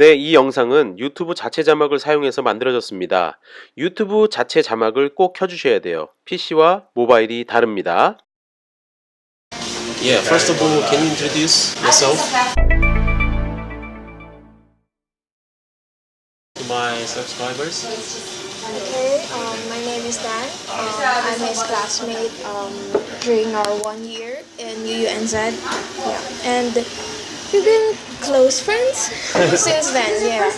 네, 이 영상은 유튜브 자체 자막을 사용해서 만들어졌습니다. 유튜브 자체 자막을 꼭 켜주셔야 돼요. PC와 모바일이 다릅니다. Yeah, first of all, can you introduce yourself to my subscribers? Okay, um, my name is Dan. Um, I'm his classmate um, during our one year in UUNZ. Yeah, and we've been close friends since then. Yeah.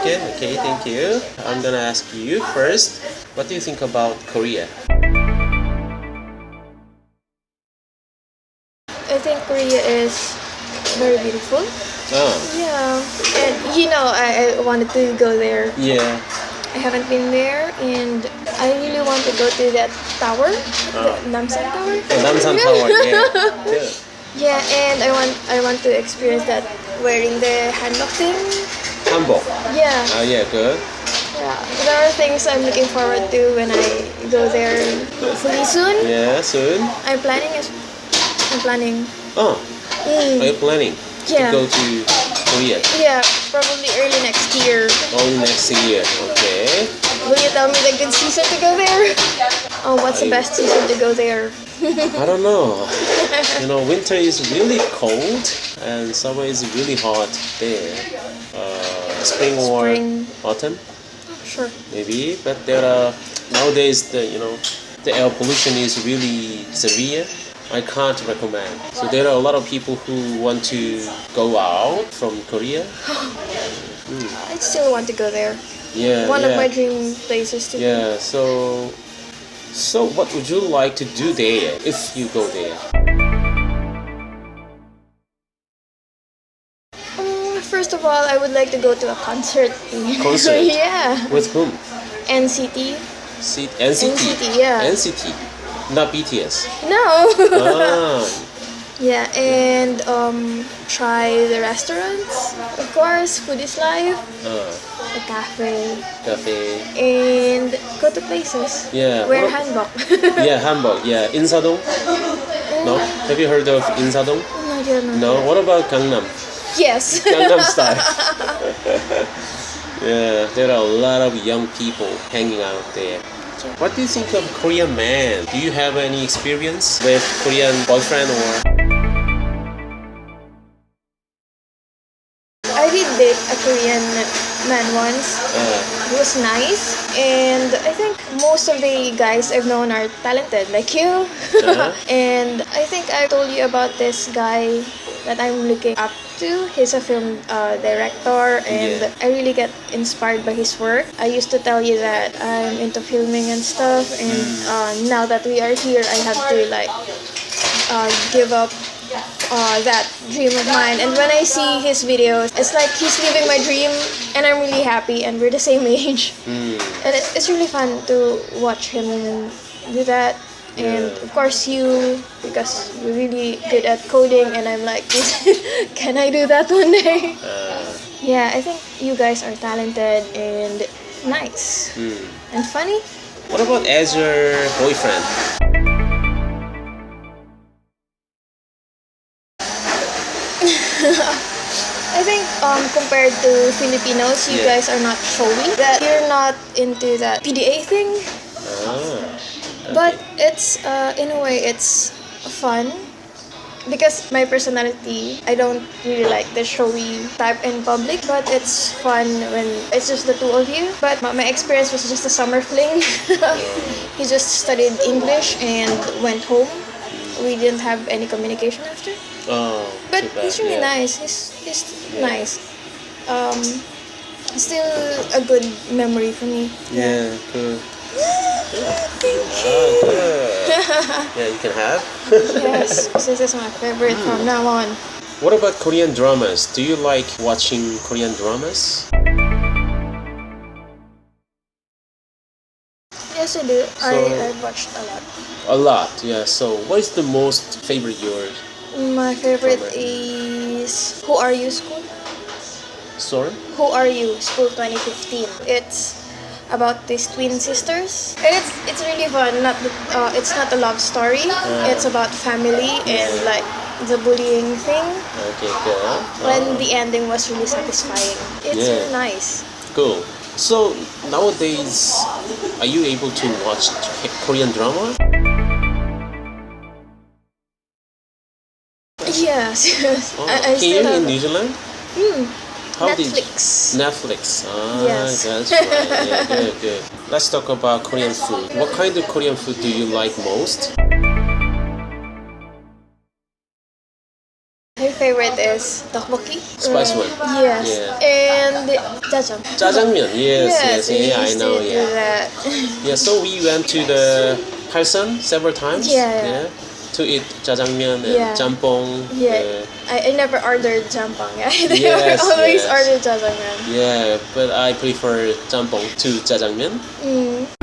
Okay, okay, thank you. I'm gonna ask you first, what do you think about Korea? I think Korea is very beautiful. Oh, Yeah, and you know, I, I wanted to go there. yeah. I haven't been there, and I really want to go to that tower, the Namsan Tower. Oh, Namsan Tower, yeah. Good. Yeah, and I want I want to experience that wearing the hanbok thing. Hanbok. Yeah, Oh, yeah, good. yeah. There are things I'm looking forward to when I go there. Hopefully soon. Yeah, soon. I'm planning. I'm planning. Oh, Mm, are you planning Yeah. to go to Korea yeah, probably early next year. only next year? Okay. Will you tell me the good season to go there? Oh, what's the best season to go there? I don't know. You know, winter is really cold and summer is really hot there. Uh, spring or Spring. autumn, Sure. maybe. But there are nowadays the you know the air pollution is really severe. I can't recommend. So there are a lot of people who want to go out from Korea. I still want to go there. Yeah, One yeah. of my dream places to Yeah. So, so what would you like to do there if you go there? Um, first of all, I would like to go to a concert. Concert? yeah. With whom? NCT. C- NCT. NCT, yeah. NCT, not BTS. No. ah, yeah, and um, try the restaurants. Of course, food is life. ah, The cafe. cafe. And go to places. Yeah. Wear what- hanbok. Yeah, Hamburg. Yeah, Insadong. No, have you heard of Insadong? No, I don't know. No. What about Gangnam? Yes. Gangnam Style. yeah, there are a lot of young people hanging out there. What do you think of Korean man? Do you have any experience with Korean boyfriend or? I did date a Korean man once. Uh, He was nice, and I think most of the guys I've known are talented, like you. Uh-huh. and I think I told you about this guy that I'm looking up to. He's a film uh, director, and Yeah. I really get inspired by his work. I used to tell you that I'm into filming and stuff, and Mm. uh, now that we are here, I have to like uh, give up uh, that dream of mine. And when I see his videos, it's like he's living my dream, and I'm really happy. And we're the same age, mm, and it, it's really fun to watch him and do that. And of course, you because you're really good at coding, and I'm like, can I do that one day? uh, Yeah, I think you guys are talented and nice mm. and funny. What about as your boyfriend? I think um, compared to Filipinos, you Yeah. guys are not showy. That you're not into that PDA thing, Ah, but it's uh, in a way it's fun because my personality, I don't really like the showy type in public, but it's fun when it's just the two of you. But my, my experience was just a summer fling. he just studied English and went home. We didn't have any communication after. oh, But too bad, he's really yeah. nice. He's he's Yeah. nice. Um, still a good memory for me. Yeah, good. Thank you. good. yeah, you can have. yes, this is my favorite from hmm. now on. What about Korean dramas? Do you like watching Korean dramas? Yes, I do. I So- I watched a lot. A lot, yeah. So, what is the most favorite yours? My favorite Drama. is Who Are You School? Sorry? Who Are You School 2015. It's about these twin sisters. And it's it's really fun. Not the, uh, it's not a love story. It's about family and like the bullying thing Okay, good. when Uh, the ending was really satisfying. It's Yeah. really nice. Cool. So nowadays, are you able to watch Korean drama? Yes, yes. Oh, I, I have in New Zealand? How did Netflix. Netflix. Ah, Yes. that's right. Yeah, good, good. Let's talk about Korean food. What kind of Korean food do you like most? My favorite is tteokbokki. Spice one. Yes. Yeah. And jajang. Jajangmyeon. Yes, yes, we yeah, I know. Yeah, yeah. So we went to the Palsan several times. Yeah. Yeah. To eat jajangmyeon and Yeah. jampong. Yeah. I, I never ordered jampang. I Yes, always yes. ordered jajangmyeon. Yeah, but I prefer jampong to jajangmyeon. Mm.